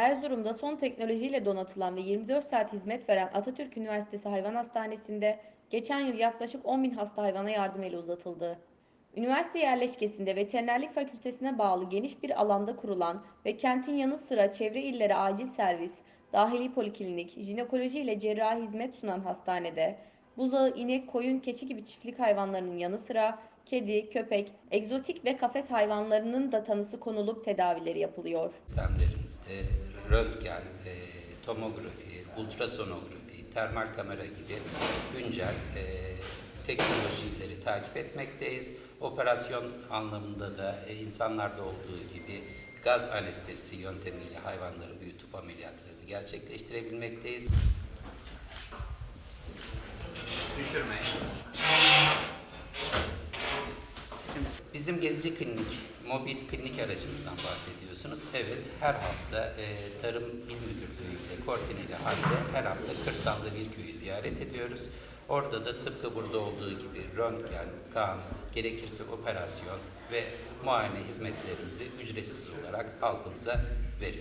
Erzurum'da son teknolojiyle donatılan ve 24 saat hizmet veren Atatürk Üniversitesi Hayvan Hastanesi'nde geçen yıl yaklaşık 10 bin hasta hayvana yardım eli uzatıldı. Üniversite yerleşkesinde veterinerlik fakültesine bağlı geniş bir alanda kurulan ve kentin yanı sıra çevre illere acil servis, dahili poliklinik, jinekoloji ile cerrahi hizmet sunan hastanede buzağı, inek, koyun, keçi gibi çiftlik hayvanlarının yanı sıra kedi, köpek, egzotik ve kafes hayvanlarının da tanısı konulup tedavileri yapılıyor. sistemlerimizde röntgen, e, tomografi, ultrasonografi, termal kamera gibi güncel e, teknolojileri takip etmekteyiz. Operasyon anlamında da e, insanlarda olduğu gibi gaz anestezi yöntemiyle hayvanları uyutup ameliyatlarını gerçekleştirebilmekteyiz. Düşürmeyin. Bizim gezici klinik, mobil klinik aracımızdan bahsediyorsunuz. Evet, her hafta e, Tarım İl Müdürlüğü ile koordineli halde her hafta kırsalda bir köyü ziyaret ediyoruz. Orada da tıpkı burada olduğu gibi röntgen, kan, gerekirse operasyon ve muayene hizmetlerimizi ücretsiz olarak halkımıza veriyoruz.